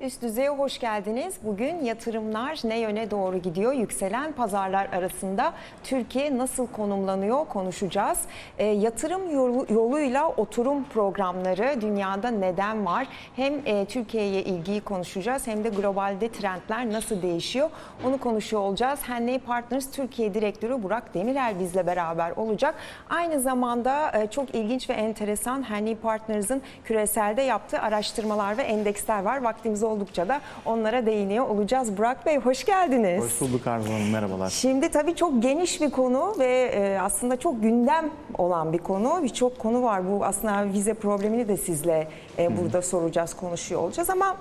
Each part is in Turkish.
Üst düzeye hoş geldiniz. Bugün yatırımlar ne yöne doğru gidiyor? Yükselen pazarlar arasında Türkiye nasıl konumlanıyor konuşacağız. E, yatırım yolu, yoluyla oturum programları dünyada neden var? Hem e, Türkiye'ye ilgiyi konuşacağız hem de globalde trendler nasıl değişiyor? Onu konuşuyor olacağız. Henley Partners Türkiye Direktörü Burak Demirel bizle beraber olacak. Aynı zamanda e, çok ilginç ve enteresan Henley Partners'ın küreselde yaptığı araştırmalar ve endeksler var. Vaktimiz oldukça da onlara değiniyor olacağız. Burak Bey hoş geldiniz. Hoş bulduk Arzu Hanım, merhabalar. Şimdi tabii çok geniş bir konu ve e, aslında çok gündem olan bir konu. Birçok konu var. Bu aslında vize problemini de sizle e, burada soracağız, konuşuyor olacağız ama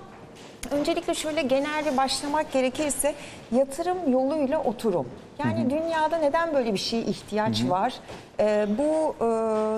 öncelikle şöyle genel bir başlamak gerekirse yatırım yoluyla oturum. Yani dünyada neden böyle bir şeye ihtiyaç var? E, bu e,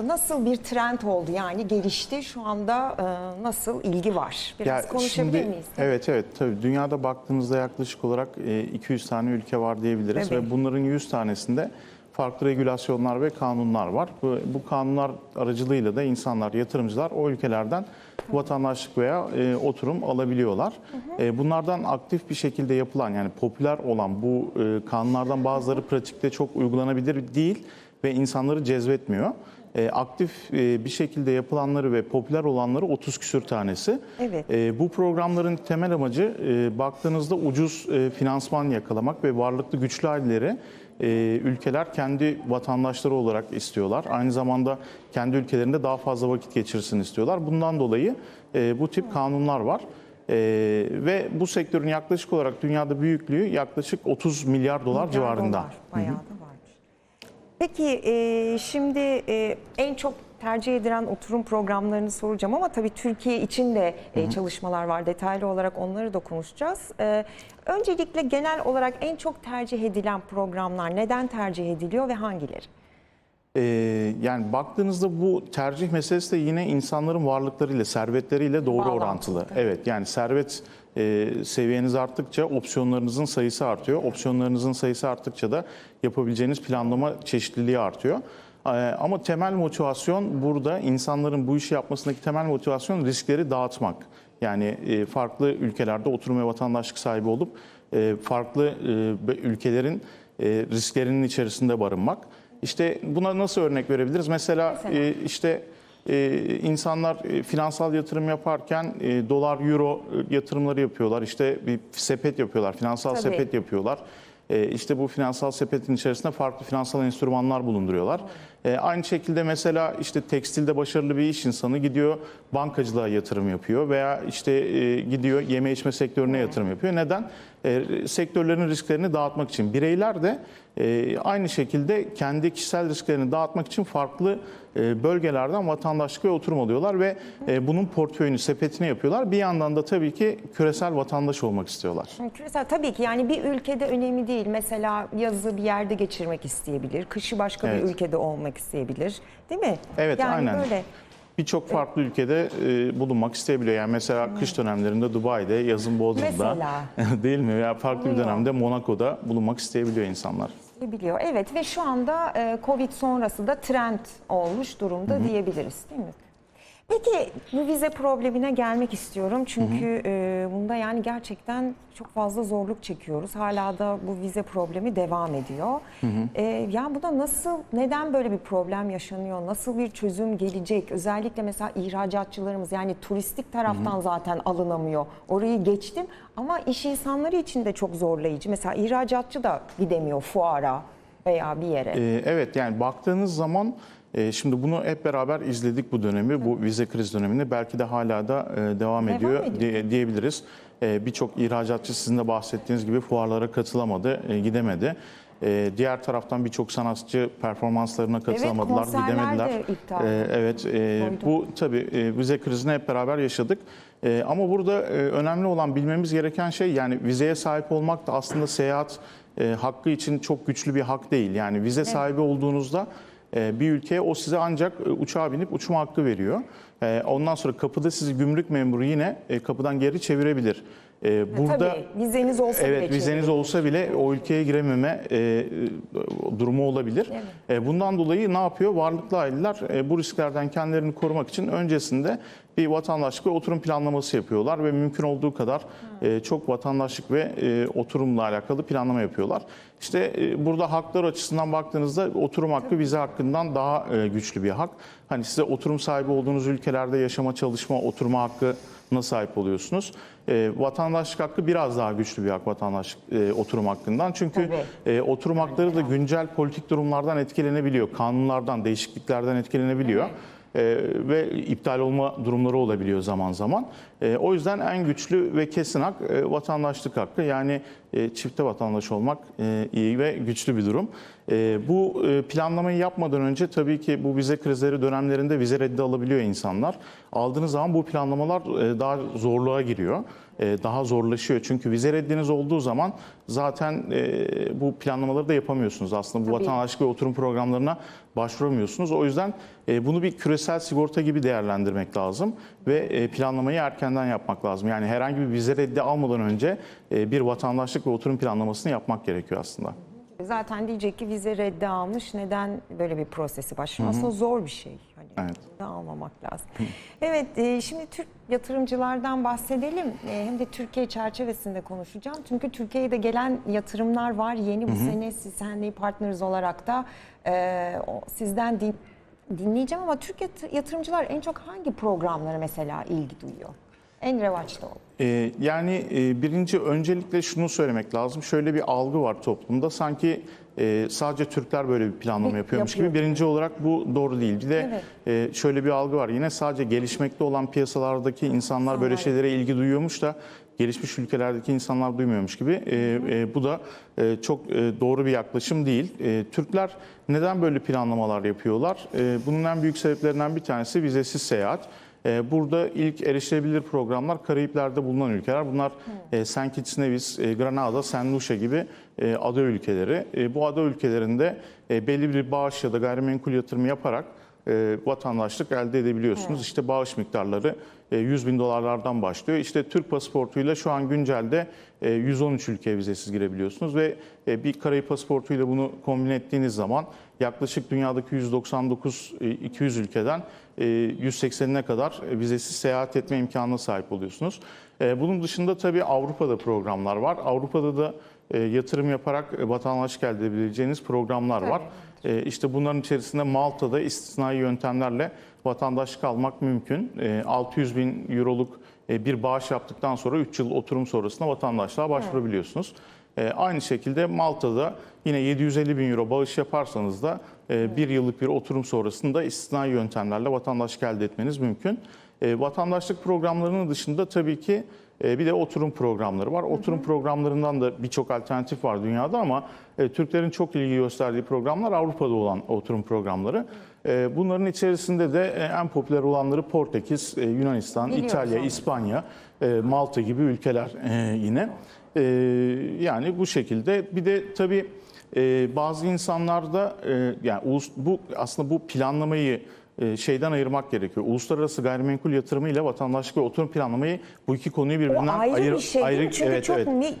nasıl bir trend oldu? Yani gelişti. Şu anda e, nasıl ilgi var? Biraz Ya konuşabilir şimdi- miyiz? Evet evet tabii dünyada baktığımızda yaklaşık olarak e, 200 tane ülke var diyebiliriz Evet. ve bunların 100 tanesinde farklı regülasyonlar ve kanunlar var. Bu, bu kanunlar aracılığıyla da insanlar, yatırımcılar o ülkelerden vatandaşlık veya e, oturum alabiliyorlar. E, bunlardan aktif bir şekilde yapılan yani popüler olan bu e, kanunlardan bazıları pratikte çok uygulanabilir değil ve insanları cezbetmiyor. E, aktif e, bir şekilde yapılanları ve popüler olanları 30 küsür tanesi. Evet. E, bu programların temel amacı e, baktığınızda ucuz e, finansman yakalamak ve varlıklı güçlü aileleri e, ülkeler kendi vatandaşları olarak istiyorlar. Aynı zamanda kendi ülkelerinde daha fazla vakit geçirsin istiyorlar. Bundan dolayı e, bu tip kanunlar var. E, ve bu sektörün yaklaşık olarak dünyada büyüklüğü yaklaşık 30 milyar dolar Milyar civarında. dolar, Bayağı da varmış. Peki e, şimdi e, en çok tercih edilen oturum programlarını soracağım ama tabii Türkiye için de e, çalışmalar var. Detaylı olarak onları da konuşacağız. E, öncelikle genel olarak en çok tercih edilen programlar neden tercih ediliyor ve hangileri? Ee, yani baktığınızda bu tercih meselesi de yine insanların varlıklarıyla, servetleriyle doğru Bağlantılı. orantılı. Evet yani servet e, seviyeniz arttıkça opsiyonlarınızın sayısı artıyor. Opsiyonlarınızın sayısı arttıkça da yapabileceğiniz planlama çeşitliliği artıyor. Ee, ama temel motivasyon burada insanların bu işi yapmasındaki temel motivasyon riskleri dağıtmak. Yani e, farklı ülkelerde oturum ve vatandaşlık sahibi olup e, farklı e, ülkelerin risklerinin içerisinde barınmak. İşte buna nasıl örnek verebiliriz? Mesela, Mesela? işte insanlar finansal yatırım yaparken dolar euro yatırımları yapıyorlar. İşte bir sepet yapıyorlar, finansal Tabii. sepet yapıyorlar. İşte bu finansal sepetin içerisinde farklı finansal enstrümanlar bulunduruyorlar. E, aynı şekilde mesela işte tekstilde başarılı bir iş insanı gidiyor bankacılığa yatırım yapıyor veya işte e, gidiyor yeme içme sektörüne yatırım yapıyor. Neden? E, sektörlerin risklerini dağıtmak için. Bireyler de e, aynı şekilde kendi kişisel risklerini dağıtmak için farklı e, bölgelerden vatandaşlık ve oturum alıyorlar ve e, bunun portföyünü, sepetini yapıyorlar. Bir yandan da tabii ki küresel vatandaş olmak istiyorlar. Küresel tabii ki yani bir ülkede önemli değil. Mesela yazı bir yerde geçirmek isteyebilir, kışı başka bir Evet. ülkede olmak isteyebilir. Değil mi? Evet, yani aynen. böyle. Birçok farklı ülkede e, bulunmak isteyebiliyor. Yani mesela kış dönemlerinde Dubai'de, yazın Bodrum'da değil mi? Ya farklı bir dönemde Monaco'da bulunmak isteyebiliyor insanlar. Biliyor. Evet ve şu anda e, Covid sonrası da trend olmuş durumda diyebiliriz değil mi? Peki bu vize problemine gelmek istiyorum çünkü e, bunda yani gerçekten çok fazla zorluk çekiyoruz. Hala da bu vize problemi devam ediyor. E, ya bu da nasıl, neden böyle bir problem yaşanıyor? Nasıl bir çözüm gelecek? Özellikle mesela ihracatçılarımız yani turistik taraftan zaten alınamıyor. Orayı geçtim ama iş insanları için de çok zorlayıcı. Mesela ihracatçı da gidemiyor fuara veya bir yere. Ee, Evet yani baktığınız zaman e, şimdi bunu hep beraber izledik bu dönemi, bu vize kriz dönemini. Belki de hala da e, devam ediyor ediyor. diye- diyebiliriz. E, Birçok ihracatçı sizin de bahsettiğiniz gibi fuarlara katılamadı, e, gidemedi. E, Diğer taraftan birçok sanatçı performanslarına katılamadılar, de gidemediler. iptal E, Evet, e, bu tabii e, vize krizini hep beraber yaşadık. E, Ama burada e, önemli olan bilmemiz gereken şey yani vizeye sahip olmak da aslında seyahat e, hakkı için çok güçlü bir hak değil. Yani vize sahibi olduğunuzda bir ülkeye o size ancak e, uçağa binip uçma hakkı veriyor. E, Ondan sonra kapıda sizi gümrük memuru yine e, kapıdan geri çevirebilir. E, burada Tabii vizeniz olsa bile Evet vizeniz çevrilir. olsa bile o ülkeye girememe e, durumu olabilir. E, bundan dolayı ne yapıyor? Varlıklı aileler e, bu risklerden kendilerini korumak için öncesinde bir vatandaşlık ve oturum planlaması yapıyorlar ve mümkün olduğu kadar e, çok vatandaşlık ve e, oturumla alakalı planlama yapıyorlar. İşte e, burada haklar açısından baktığınızda oturum hakkı vize hakkından daha e, güçlü bir hak. Hani size oturum sahibi olduğunuz ülkelerde yaşama, çalışma, oturma hakkına sahip oluyorsunuz. E, vatandaşlık hakkı biraz daha güçlü bir hak vatandaşlık e, oturum hakkından. Çünkü e, oturum hakları da güncel politik durumlardan etkilenebiliyor. Kanunlardan, değişikliklerden etkilenebiliyor. E, ve iptal olma durumları olabiliyor zaman zaman. E, o yüzden en güçlü ve kesin hak e, vatandaşlık hakkı. Yani e, çifte vatandaş olmak e, iyi ve güçlü bir durum. E, bu e, planlamayı yapmadan önce tabii ki bu vize krizleri dönemlerinde vize reddi alabiliyor insanlar. Aldığınız zaman bu planlamalar e, daha zorluğa giriyor. E, daha zorlaşıyor. Çünkü vize reddiniz olduğu zaman zaten e, bu planlamaları da yapamıyorsunuz. Aslında bu Tabii. vatandaşlık ve oturum programlarına başvuramıyorsunuz. O yüzden e, bunu bir küresel sigorta gibi değerlendirmek lazım ve e, planlamayı erkenden yapmak lazım. Yani herhangi bir vize reddi almadan önce e, bir vatandaşlık ve oturum planlamasını yapmak gerekiyor aslında. Zaten diyecek ki vize reddi almış. Neden böyle bir prosesi başlıyor? Aslında zor bir şey. Hani Evet. almamak lazım. Evet, e, şimdi Türk yatırımcılardan bahsedelim. E, Hem de Türkiye çerçevesinde konuşacağım. Çünkü Türkiye'ye de gelen yatırımlar var. Yeni bu sene siz Henley Partners olarak da e, sizden din- dinleyeceğim ama Türk yat- yatırımcılar en çok hangi programlara mesela ilgi duyuyor? En revaçta olan. Ee, yani e, birinci öncelikle şunu söylemek lazım. Şöyle bir algı var toplumda. Sanki e, sadece Türkler böyle bir planlama Bir- yapıyormuş yapıyor. gibi. Birinci olarak bu doğru değil. Bir de Evet. e, şöyle bir algı var. Yine sadece gelişmekte olan piyasalardaki insanlar böyle şeylere ilgi duyuyormuş da gelişmiş ülkelerdeki insanlar duymuyormuş gibi. E, e, bu da e, çok e, doğru bir yaklaşım değil. E, Türkler neden böyle planlamalar yapıyorlar? E, bunun en büyük sebeplerinden bir tanesi vizesiz seyahat. Ee, Burada ilk erişilebilir programlar Karayipler'de bulunan ülkeler. Bunlar e, St. Kitts Nevis, e, Granada, St. Lucia gibi e, ada ülkeleri. Bu ada ülkelerinde belli bir bağış ya da gayrimenkul yatırımı yaparak vatandaşlık elde edebiliyorsunuz. İşte bağış miktarları e, 100 bin dolarlardan başlıyor. İşte Türk pasaportuyla şu an güncelde e, 113 ülkeye vizesiz girebiliyorsunuz ve bir Karayip pasaportuyla bunu kombine ettiğiniz zaman yaklaşık dünyadaki 199 e, 200 ülkeden e, 180'ine kadar e, vizesiz seyahat etme imkanına sahip oluyorsunuz. E, Bunun dışında tabii Avrupa'da programlar var. Avrupa'da da e, yatırım yaparak e, vatandaşlık elde edebileceğiniz programlar var. E, İşte bunların içerisinde Malta'da istisnai yöntemlerle vatandaşlık almak mümkün. E, 600 bin euroluk e, bir bağış yaptıktan sonra 3 yıl oturum sonrasında vatandaşlığa başvurabiliyorsunuz. E, Aynı şekilde Malta'da yine 750 bin euro bağış yaparsanız da e, bir yıllık bir oturum sonrasında istisnai yöntemlerle vatandaşlık elde etmeniz mümkün. E, Vatandaşlık programlarının dışında tabii ki e, bir de oturum programları var. Oturum programlarından da birçok alternatif var dünyada ama e, Türklerin çok ilgi gösterdiği programlar Avrupa'da olan oturum programları. E, Bunların içerisinde de e, en popüler olanları Portekiz, e, Yunanistan, Biliyoruz İtalya, onları. İspanya, e, Malta gibi ülkeler e, yine. E, Yani bu şekilde bir de tabii e, bazı insanlarda e, yani ulus- bu aslında bu planlamayı e, şeyden ayırmak gerekiyor. Uluslararası gayrimenkul yatırımı ile vatandaşlık ve oturum planlamayı bu iki konuyu birbirinden ayrı ayır- bir şey değil mi? ayrı- Çünkü evet, çok evet. mi-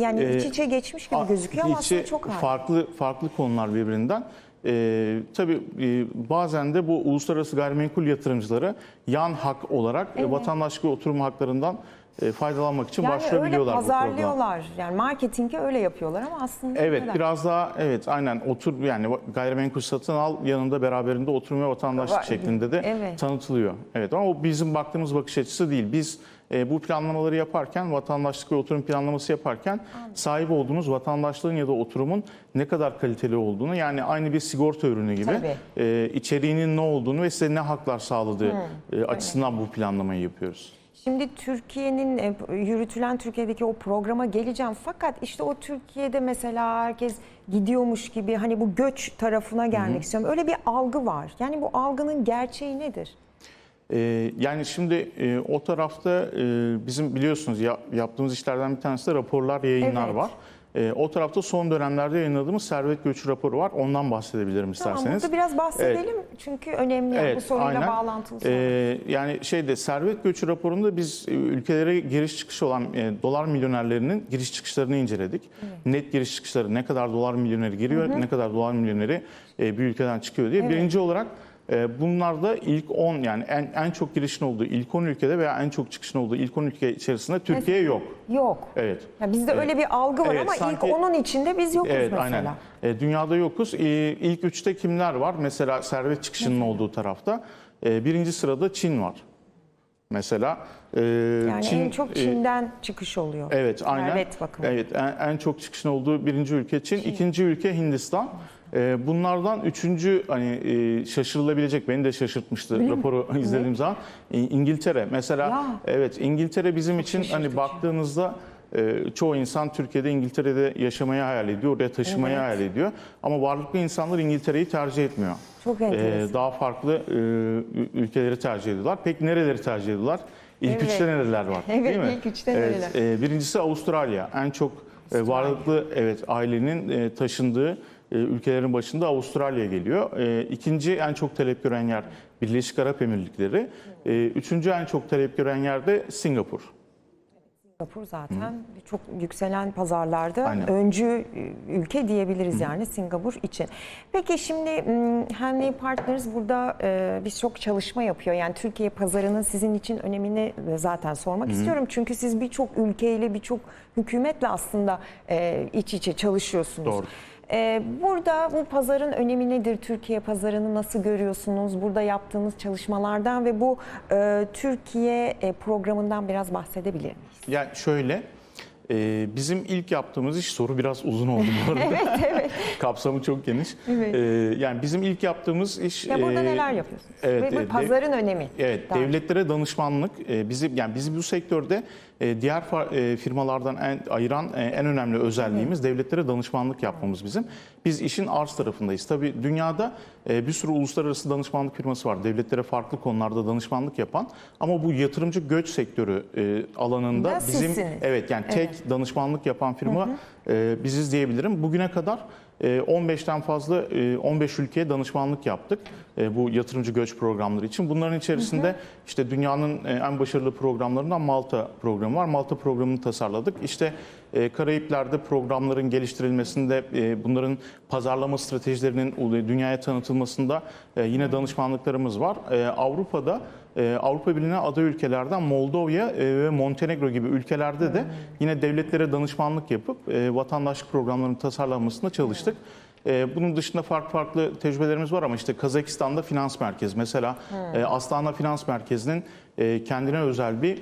yani Ee, iç içe geçmiş gibi gözüküyor ama aslında çok ayrı. farklı farklı konular birbirinden. Ee, tabii e, bazen de bu uluslararası gayrimenkul yatırımcıları yan hak olarak e, vatandaşlık ve oturum haklarından e, faydalanmak için Yani öyle başvurabiliyorlar programa. pazarlıyorlar. Yani marketingi öyle yapıyorlar ama aslında Evet öyle. biraz daha evet aynen otur yani gayrimenkul satın al yanında beraberinde oturum ve vatandaşlık şeklinde de Evet. tanıtılıyor. Evet ama o bizim baktığımız bakış açısı değil. Biz e, bu planlamaları yaparken vatandaşlık ve oturum planlaması yaparken sahip olduğunuz vatandaşlığın ya da oturumun ne kadar kaliteli olduğunu yani aynı bir sigorta ürünü gibi Tabii. e, içeriğinin ne olduğunu ve size ne haklar sağladığı e, açısından bu planlamayı yapıyoruz. Şimdi Türkiye'nin e, yürütülen Türkiye'deki o programa geleceğim. Fakat işte o Türkiye'de mesela herkes gidiyormuş gibi hani bu göç tarafına gelmek istiyorum. Öyle bir algı var. Yani bu algının gerçeği nedir? Ee, yani şimdi e, o tarafta e, bizim biliyorsunuz ya- yaptığımız işlerden bir tanesi de raporlar, yayınlar Evet. var. E, o tarafta son dönemlerde yayınladığımız servet göçü raporu var. Ondan bahsedebilirim Tamam, isterseniz. burada biraz bahsedelim çünkü önemli. yani bu soruyla aynen. bağlantılı. Ee, yani şeyde servet göçü raporunda biz e, ülkelere giriş çıkış olan e, dolar milyonerlerinin giriş çıkışlarını inceledik. Net giriş çıkışları ne kadar dolar milyoneri giriyor, ne kadar dolar milyoneri e, bir ülkeden çıkıyor diye. Evet. Birinci olarak e, bunlarda ilk 10 yani en, en çok girişin olduğu ilk 10 ülkede veya en çok çıkışın olduğu ilk 10 ülke içerisinde Türkiye yok. Yok. Evet. Ya bizde öyle bir algı var Evet, ama sanki- ilk onun içinde biz yokuz Evet mesela. aynen. E, dünyada yokuz. E, ilk üçte kimler var? Mesela servet çıkışının olduğu tarafta. E, birinci sırada Çin var. Mesela e, Yani Çin, en çok e, Çin'den çıkış oluyor. Evet, aynen. Evet, en, en çok çıkışın olduğu birinci ülke Çin, ikinci ülke Hindistan. Ee, bunlardan üçüncü hani e, şaşırılabilecek beni de şaşırtmıştı raporu izlediğim zaman İ- İngiltere mesela Ya. evet İngiltere bizim için hani şaşırtıcı. baktığınızda e, çoğu insan Türkiye'de İngiltere'de yaşamayı hayal ediyor, oraya taşımayı Evet. hayal ediyor ama varlıklı insanlar İngiltere'yi tercih etmiyor. Çok Ee, enteresan. daha farklı e, ül- ülkeleri tercih ediyorlar. Peki nereleri tercih ediyorlar? İlk Evet. üçte nereler var? Evet, değil mi? ilk üçte evet, e, birincisi Avustralya. En çok e, varlıklı evet ailenin e, taşındığı ülkelerin başında Avustralya geliyor. E, ikinci en çok talep gören yer Birleşik Arap Emirlikleri. E, üçüncü en çok talep gören yer de Singapur. Singapur zaten çok yükselen pazarlarda Aynen. öncü e, ülke diyebiliriz yani Singapur için. Peki şimdi m, Henley Partners burada e, birçok çalışma yapıyor. Yani Türkiye pazarının sizin için önemini zaten sormak istiyorum. Çünkü siz birçok ülkeyle birçok hükümetle aslında e, iç içe çalışıyorsunuz. Doğru. Ee, Burada bu pazarın önemi nedir? Türkiye pazarını nasıl görüyorsunuz? Burada yaptığınız çalışmalardan ve bu e, Türkiye e, programından biraz bahsedebilir miyiz? Yani şöyle e, bizim ilk yaptığımız iş soru biraz uzun oldu bu arada. Evet, evet. Kapsamı çok geniş. Evet. E, yani bizim ilk yaptığımız iş Ya burada e, neler yapıyorsunuz? evet, ve bu e, pazarın önemi. Evet, Daha- devletlere danışmanlık e, bizi yani bizi bu sektörde diğer fa- e, firmalardan en ayıran e, en önemli özelliğimiz devletlere danışmanlık yapmamız bizim. Biz işin arz tarafındayız. Tabii dünyada e, bir sürü uluslararası danışmanlık firması var. Devletlere farklı konularda danışmanlık yapan ama bu yatırımcı göç sektörü e, alanında Da bizim sizsiniz. evet yani tek danışmanlık yapan firma e, biziz diyebilirim. Bugüne kadar e, 15'ten fazla e, 15 ülkeye danışmanlık yaptık e, bu yatırımcı göç programları için. Bunların içerisinde işte dünyanın e, en başarılı programlarından Malta programı var. Malta programını tasarladık. İşte e, Karayipler'de programların geliştirilmesinde e, bunların pazarlama stratejilerinin dünyaya tanıtılmasında e, yine danışmanlıklarımız var. E, Avrupa'da e, Avrupa Birliği'ne aday ülkelerden Moldova e, ve Montenegro gibi ülkelerde de yine devletlere danışmanlık yapıp e, vatandaşlık programlarının tasarlanmasında çalıştık. E, bunun dışında farklı farklı tecrübelerimiz var ama işte Kazakistan'da finans merkezi mesela e, Astana Finans Merkezi'nin kendine özel bir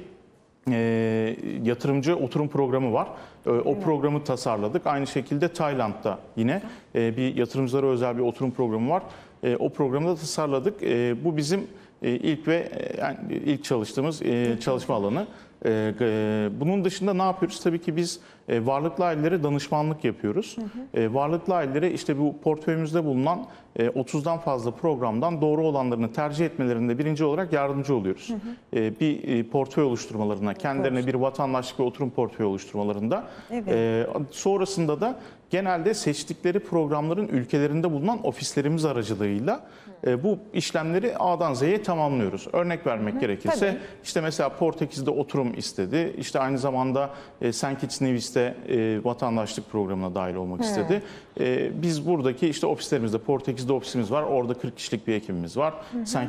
e, yatırımcı oturum programı var. E, o programı tasarladık. Aynı şekilde Tayland'da yine e, bir yatırımcılara özel bir oturum programı var. E, o programı da tasarladık. E, bu bizim ilk ve e, yani ilk çalıştığımız e, çalışma alanı. E, e, bunun dışında ne yapıyoruz? Tabii ki biz e, varlıklı ailelere danışmanlık yapıyoruz. E, varlıklı ailelere işte bu portföyümüzde bulunan e, 30'dan fazla programdan doğru olanlarını tercih etmelerinde birinci olarak yardımcı oluyoruz. E, bir e, portföy oluşturmalarına, kendilerine bir vatandaşlık ve oturum portföyü oluşturmalarında. Evet. Sonrasında da genelde seçtikleri programların ülkelerinde bulunan ofislerimiz aracılığıyla e, bu işlemleri A'dan Z'ye tamamlıyoruz. Örnek vermek gerekirse tabii. işte mesela Portekiz'de oturum istedi. İşte aynı zamanda e. Kitts Nevis'te e, vatandaşlık programına dahil olmak istedi. E, biz buradaki işte ofislerimizde Portekiz'de ofisimiz var. Orada 40 kişilik bir ekibimiz var.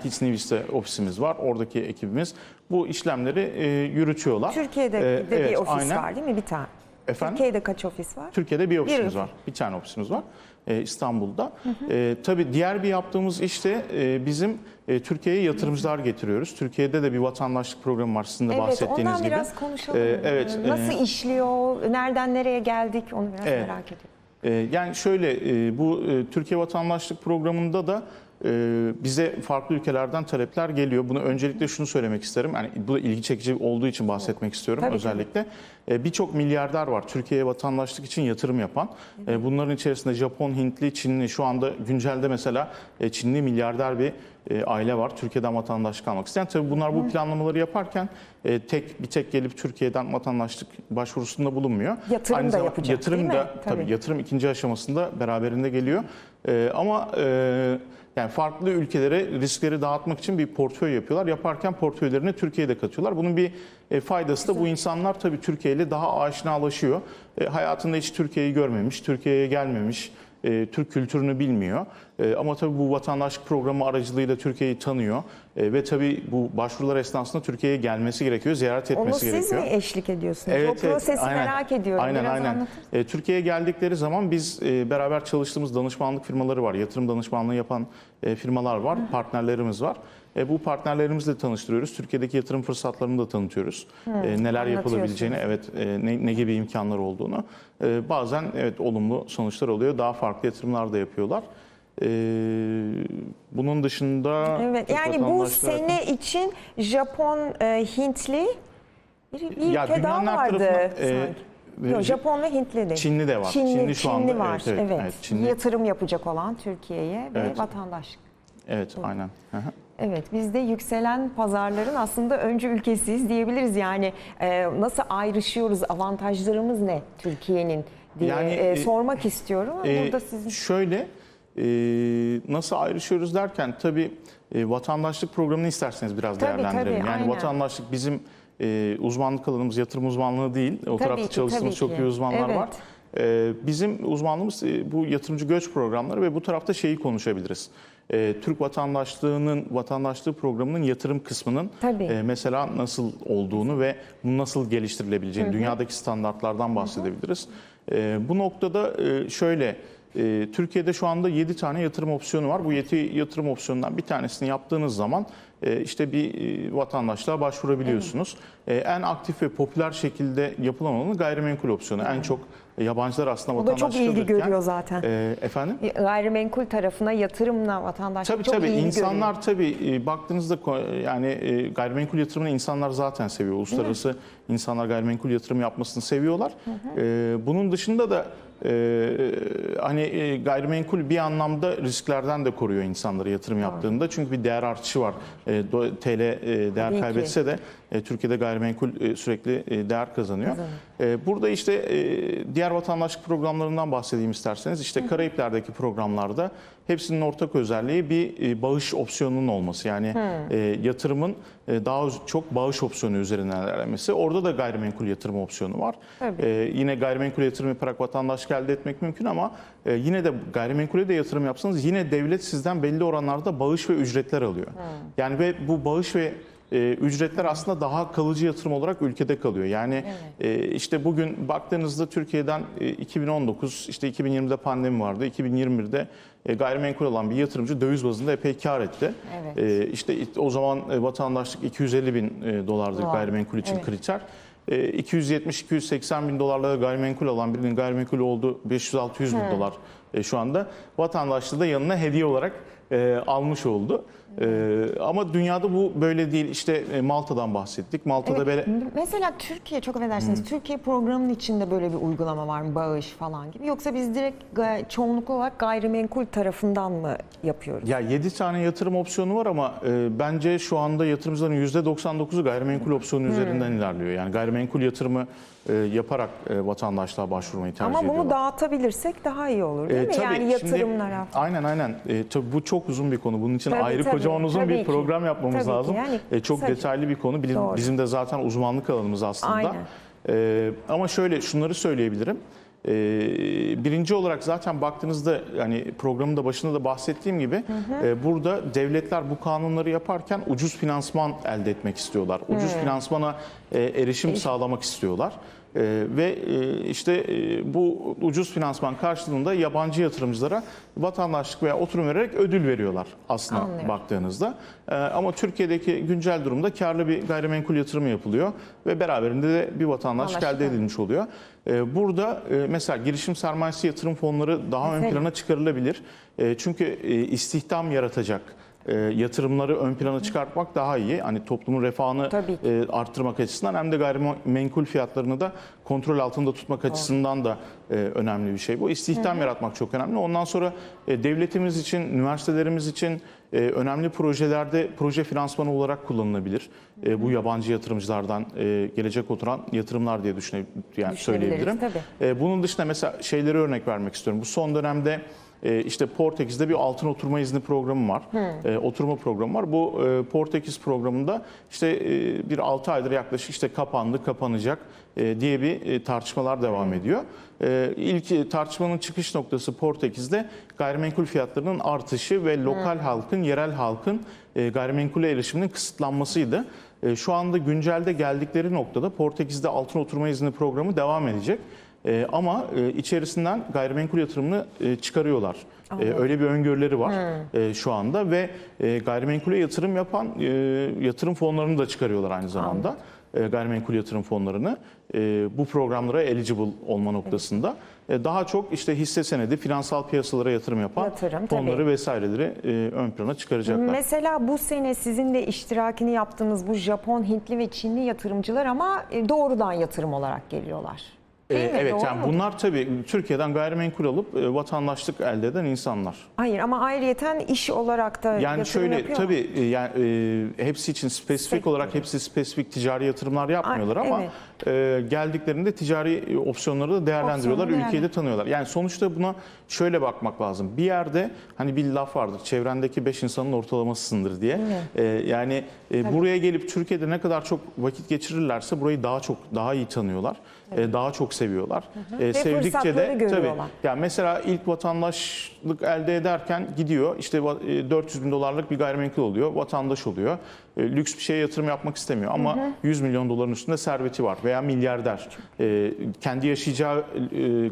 Kitts Nevis'te ofisimiz var. Oradaki ekibimiz bu işlemleri e, yürütüyorlar. Türkiye'de E, de bir ofis var değil mi? Bir tane. Efendim? Türkiye'de kaç ofis var? Türkiye'de bir ofisimiz ofis. var. Bir tane ofisimiz var. E, İstanbul'da. E, tabii diğer bir yaptığımız işte e, bizim e, Türkiye'ye yatırımcılar getiriyoruz. Türkiye'de de bir vatandaşlık programı var sizin de Evet, bahsettiğiniz ondan gibi. biraz konuşalım. E, evet. e, Nasıl işliyor? Nereden nereye geldik? Onu biraz Evet. merak ediyorum. Ee, Yani şöyle e, bu e, Türkiye Vatandaşlık Programı'nda da e, bize farklı ülkelerden talepler geliyor. Bunu öncelikle şunu söylemek isterim. Yani bu da ilgi çekici olduğu için bahsetmek istiyorum Tabii, özellikle. E, Birçok milyarder var Türkiye'ye vatandaşlık için yatırım yapan. E, Bunların içerisinde Japon, Hintli, Çinli şu anda güncelde mesela e, Çinli milyarder bir e, aile var. Türkiye'den vatandaşlık almak isteyen. Tabii bunlar bu planlamaları yaparken e, tek bir tek gelip Türkiye'den vatandaşlık başvurusunda bulunmuyor. Yatırım da zamanda- yapacak, Yatırım değil mi? da Tabii. tabii yatırım ikinci aşamasında beraberinde geliyor. E, ama e, yani farklı ülkelere riskleri dağıtmak için bir portföy yapıyorlar. Yaparken portföylerini Türkiye'de katıyorlar. Bunun bir e, faydası da bu insanlar tabii Türkiye ile daha aşinalaşıyor. E, hayatında hiç Türkiye'yi görmemiş, Türkiye'ye gelmemiş, e, Türk kültürünü bilmiyor. E, ama tabii bu vatandaşlık programı aracılığıyla Türkiye'yi tanıyor. E, ve tabii bu başvurular esnasında Türkiye'ye gelmesi gerekiyor, ziyaret Onu etmesi siz gerekiyor. mi eşlik ediyorsunuz? o prosesi aynen. merak ediyorum. Aynen Biraz aynen. E, Türkiye'ye geldikleri zaman biz e, beraber çalıştığımız danışmanlık firmaları var. Yatırım danışmanlığı yapan e, firmalar var, partnerlerimiz var. E, bu partnerlerimizle tanıştırıyoruz. Türkiye'deki yatırım fırsatlarını da tanıtıyoruz. E, neler yapılabileceğini, evet e, ne, ne gibi imkanlar olduğunu. E, bazen evet olumlu sonuçlar oluyor. Daha farklı yatırımlar da yapıyorlar. E, bunun dışında Evet yani bu sene için Japon, e, Hintli bir, bir Ya ülke daha dünyanın her vardı tarafına, e. Yok, Japon ve Hintli değil. Çinli de var. Çinli, Çinli şu anda, var. evet, evet, evet, Çinli. Yatırım yapacak olan Türkiye'ye ve Evet. vatandaşlık. Evet, aynen. Hı hı. Evet biz de yükselen pazarların aslında öncü ülkesiyiz diyebiliriz. Yani e, nasıl ayrışıyoruz, avantajlarımız ne Türkiye'nin diye Yani, e, e, sormak istiyorum. ama Ee, Burada sizin Şöyle e, nasıl ayrışıyoruz derken tabii e, vatandaşlık programını isterseniz biraz Tabii, değerlendirelim. tabii, yani aynen. vatandaşlık bizim e, uzmanlık alanımız yatırım uzmanlığı değil. O Tabii tarafta ki, çalıştığımız çok ki. iyi uzmanlar Evet. var. E, bizim uzmanlığımız e, bu yatırımcı göç programları ve bu tarafta şeyi konuşabiliriz. E, Türk vatandaşlığının vatandaşlığı programının yatırım kısmının Tabii. e, mesela nasıl olduğunu ve bunu nasıl geliştirilebileceğini, dünyadaki standartlardan bahsedebiliriz. E, bu noktada e, şöyle, e, Türkiye'de şu anda 7 tane yatırım opsiyonu var. Bu 7 yatırım opsiyonundan bir tanesini yaptığınız zaman e, işte bir e, vatandaşlığa başvurabiliyorsunuz. E, en aktif ve popüler şekilde yapılan olanı gayrimenkul opsiyonu. En çok e, yabancılar aslında o da çok vatandaşlık ilgi görüyor zaten. E, efendim? Gayrimenkul tarafına yatırımla vatandaşlık Tabii çok tabii ilgi insanlar görüyor. tabii e, baktığınızda yani e, gayrimenkul yatırımını insanlar zaten seviyor. Uluslararası insanlar gayrimenkul yatırım yapmasını seviyorlar. E, bunun dışında da e, hani e, gayrimenkul bir anlamda risklerden de koruyor insanları yatırım yaptığında. Çünkü bir değer artışı var. E, do- TL e, değer Tabii ki. kaybetse de e, Türkiye'de gayrimenkul e, sürekli e, değer kazanıyor. E, Burada işte e, diğer vatandaşlık programlarından bahsedeyim isterseniz. İşte Karayipler'deki programlarda hepsinin ortak özelliği bir e, bağış opsiyonunun olması. Yani e, yatırımın daha çok bağış opsiyonu üzerinden ilerlemesi. Orada da gayrimenkul yatırım opsiyonu var. Tabii. Yine gayrimenkul yatırım yaparak vatandaşlık elde etmek mümkün ama yine de gayrimenkule de yatırım yapsanız yine devlet sizden belli oranlarda bağış ve ücretler alıyor. Yani ve bu bağış ve e, ücretler aslında daha kalıcı yatırım olarak ülkede kalıyor. Yani e, işte bugün baktığınızda Türkiye'den e, 2019 işte 2020'de pandemi vardı. 2021'de e, gayrimenkul olan bir yatırımcı döviz bazında epey kar etti. Evet. E, işte o zaman e, vatandaşlık 250 bin e, dolardı Dolar. gayrimenkul için Evet. kriter. E, 270-280 bin dolarla gayrimenkul alan birinin gayrimenkul olduğu 500-600 bin dolar e, şu anda. Vatandaşlığı da yanına hediye olarak e, almış oldu. E, ama dünyada bu böyle değil. İşte e, Malta'dan bahsettik. Malta'da Evet, böyle Mesela Türkiye çok affedersiniz. Türkiye programının içinde böyle bir uygulama var mı? Bağış falan gibi. Yoksa biz direkt gay- çoğunluklu olarak gayrimenkul tarafından mı yapıyoruz? Ya 7 tane yatırım opsiyonu var ama e, bence şu anda yatırımcıların %99'u gayrimenkul opsiyonu üzerinden ilerliyor. Yani gayrimenkul yatırımı e, yaparak e, vatandaşlığa başvurmayı tercih Ama bunu ediyorlar. dağıtabilirsek daha iyi olur değil E, mi? tabii, yani şimdi- yatırımlara. aynen aynen. E, tabii bu çok uzun bir konu. Bunun için Tabii, ayrı tabii, kocaman uzun tabii bir ki. program yapmamız Tabii ki, lazım. yani E, çok kısaca. detaylı bir konu. Bizim, Doğru. bizim de zaten uzmanlık alanımız aslında. Aynen. E, ama şöyle şunları söyleyebilirim. E, birinci olarak zaten baktığınızda yani programın da başında da bahsettiğim gibi e, burada devletler bu kanunları yaparken ucuz finansman elde etmek istiyorlar. Ucuz finansmana e, erişim sağlamak istiyorlar. E, ve e, işte e, bu ucuz finansman karşılığında yabancı yatırımcılara vatandaşlık veya oturum vererek ödül veriyorlar aslında Anlıyorum. baktığınızda. E, ama Türkiye'deki güncel durumda karlı bir gayrimenkul yatırımı yapılıyor ve beraberinde de bir vatandaşlık Anlaştık. elde edilmiş oluyor. E, burada e, mesela girişim sermayesi yatırım fonları daha ön plana çıkarılabilir. E, çünkü e, istihdam yaratacak e, yatırımları ön plana çıkartmak daha iyi. Hani toplumun refahını e, arttırmak açısından hem de gayrimenkul fiyatlarını da kontrol altında tutmak açısından da e, önemli bir şey. Bu istihdam yaratmak çok önemli. Ondan sonra e, devletimiz için, üniversitelerimiz için e, önemli projelerde proje finansmanı olarak kullanılabilir. E, bu yabancı yatırımcılardan e, gelecek oturan yatırımlar diye düşüne, yani söyleyebilirim. tabii. E, bunun dışında mesela şeyleri örnek vermek istiyorum. Bu son dönemde e, işte Portekiz'de bir altın oturma izni programı var. E, oturma programı var. Bu e, Portekiz programında işte e, bir 6 aydır yaklaşık işte kapandı, kapanacak e, diye bir e, tartışmalar devam ediyor. E, ilk tartışmanın çıkış noktası Portekiz'de gayrimenkul fiyatlarının artışı ve lokal halkın, yerel halkın e, gayrimenkule erişiminin kısıtlanmasıydı. E, Şu anda güncelde geldikleri noktada Portekiz'de altın oturma izni programı devam edecek. E, ama e, içerisinden gayrimenkul yatırımını e, çıkarıyorlar. E, öyle bir öngörüleri var e, şu anda ve e, gayrimenkule yatırım yapan e, yatırım fonlarını da çıkarıyorlar aynı zamanda. E, gayrimenkul yatırım fonlarını e, bu programlara eligible olma noktasında. E, daha çok işte hisse senedi, finansal piyasalara yatırım yapan Yatırım, fonları tabii. vesaireleri e, ön plana çıkaracaklar. Mesela bu sene sizin de iştirakini yaptığınız bu Japon, Hintli ve Çinli yatırımcılar ama e, doğrudan yatırım olarak geliyorlar. Değil Ee, mi? evet Doğru yani mudur? bunlar tabii Türkiye'den gayrimenkul alıp e, vatandaşlık elde eden insanlar. Hayır ama ayrıyeten iş olarak da Yani yatırım şöyle yapıyor mu? tabii e, yani e, hepsi için spesifik Sektör. olarak hepsi spesifik ticari yatırımlar yapmıyorlar Ay, ama e, geldiklerinde ticari e, opsiyonları da değerlendiriyorlar, Opsiyonu ülkeyi de tanıyorlar. Yani sonuçta buna şöyle bakmak lazım. Bir yerde hani bir laf vardır. Çevrendeki 5 insanın ortalamasısındır diye. E, yani e, buraya gelip Türkiye'de ne kadar çok vakit geçirirlerse burayı daha çok daha iyi tanıyorlar. E, daha çok seviyorlar. E, sevdikçe fırsatları de tabii görüyorlar. yani mesela ilk vatandaşlık elde ederken gidiyor işte va- e, 400 bin dolarlık bir gayrimenkul oluyor, vatandaş oluyor. E, Lüks bir şeye yatırım yapmak istemiyor ama 100 milyon doların üstünde serveti var veya milyarder. E, Kendi yaşayacağı e,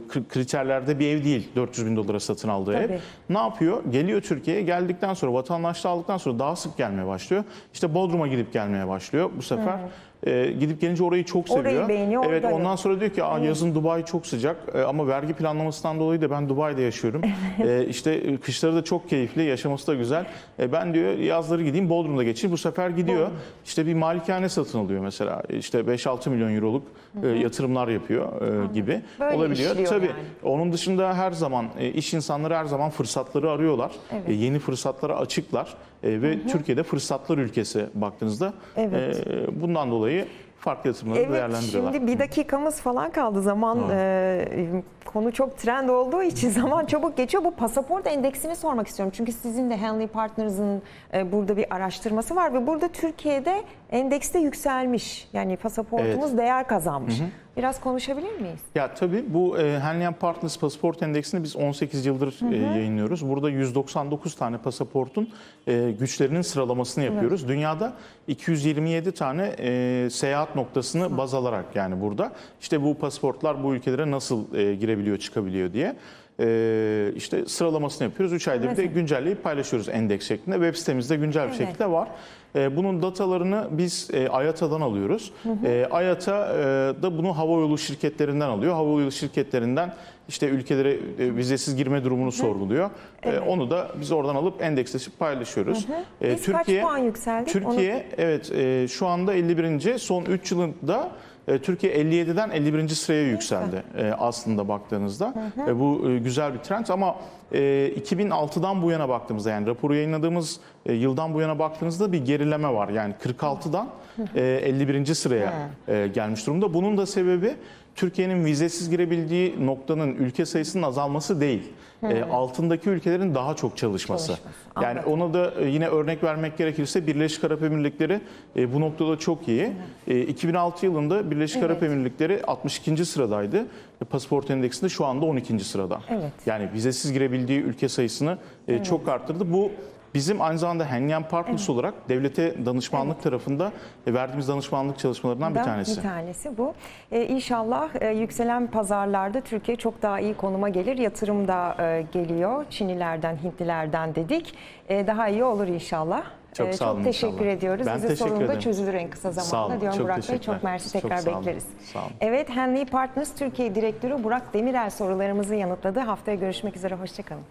kri- kriterlerde bir ev değil 400 bin dolara satın aldığı ev. Tabii. Ne yapıyor? Geliyor Türkiye'ye geldikten sonra vatandaşlığı aldıktan sonra daha sık gelmeye başlıyor. İşte Bodrum'a gidip gelmeye başlıyor bu sefer. E, gidip gelince orayı çok Orayı seviyor. beğeniyor, evet orada ondan sonra diyor ki Aa, yazın Dubai çok sıcak e, ama vergi planlamasından dolayı da ben Dubai'de yaşıyorum. E, işte e, kışları da çok keyifli, yaşaması da güzel. E, ben diyor yazları gideyim Bodrum'da geçeyim. Bu sefer gidiyor. İşte bir malikane satın alıyor mesela. İşte 5-6 milyon euroluk e, yatırımlar yapıyor e, gibi. Böyle Olabiliyor. Tabii. yani. Onun dışında her zaman e, iş insanları her zaman fırsatları arıyorlar. Evet. E, Yeni fırsatlara açıklar E, ve Türkiye'de fırsatlar ülkesi baktığınızda Evet. e, bundan dolayı farklı yatırımları Evet değerlendiriyorlar. şimdi bir dakikamız falan kaldı zaman e, konu çok trend olduğu için zaman çabuk geçiyor. Bu pasaport endeksini sormak istiyorum. Çünkü sizin de Henley Partners'ın e, burada bir araştırması var ve burada Türkiye'de endekste yükselmiş. Yani pasaportumuz değer kazanmış. Biraz konuşabilir miyiz? Ya tabii bu e, Henley Partners Pasaport Endeksini biz 18 yıldır e, yayınlıyoruz. Burada 199 tane pasaportun e, güçlerinin sıralamasını yapıyoruz. Dünyada 227 tane e, seyahat noktasını baz alarak yani burada işte bu pasaportlar bu ülkelere nasıl e, girebiliyor çıkabiliyor diye e, işte sıralamasını yapıyoruz. 3 ayda bir de güncelleyip paylaşıyoruz endeks şeklinde. Web sitemizde güncel bir Evet. şekilde var. E, Bunun datalarını biz e, IATA'dan alıyoruz. E, IATA e, da bunu havayolu şirketlerinden alıyor. Havayolu şirketlerinden işte ülkelere e, vizesiz girme durumunu sorguluyor. E, Onu da biz oradan alıp endeksleşip paylaşıyoruz. E, Biz kaç puan yükseldik? Türkiye evet e, şu anda 51. Son 3 yılında e, Türkiye 57'den 51. sıraya yükseldi e, aslında baktığınızda. E, bu e, güzel bir trend ama e, 2006'dan bu yana baktığımızda yani raporu yayınladığımız e, yıldan bu yana baktığınızda bir gerileme var. Yani 46'dan e, 51. sıraya e, gelmiş durumda. Bunun da sebebi Türkiye'nin vizesiz girebildiği noktanın ülke sayısının azalması değil. E, altındaki ülkelerin daha çok çalışması. Çalışması, Yani anladım. ona da e, yine örnek vermek gerekirse Birleşik Arap Emirlikleri e, bu noktada çok iyi. E, 2006 yılında Birleşik Arap Evet. Emirlikleri 62. sıradaydı. E, Pasaport endeksinde şu anda 12. sırada. Evet. Yani vizesiz girebildiği ülke sayısını e, çok arttırdı. Bu bizim aynı zamanda Henyan Partners olarak devlete danışmanlık tarafında e, verdiğimiz danışmanlık çalışmalarından bir tanesi. Bir tanesi bu. Ee, inşallah e, yükselen pazarlarda Türkiye çok daha iyi konuma gelir. Yatırım da e, geliyor. Çinilerden, Hintlilerden dedik. E, daha iyi olur inşallah. Çok E, sağ olun Çok teşekkür inşallah. ediyoruz. Ben Bize sorun da çözülür en kısa zamanda Sağ olun, diyorum çok Burak Bey. Çok mersi Çok tekrar olun. bekleriz. Sağ olun. Evet Henley Partners Türkiye Direktörü Burak Demirel sorularımızı yanıtladı. Haftaya görüşmek üzere. Hoşçakalın.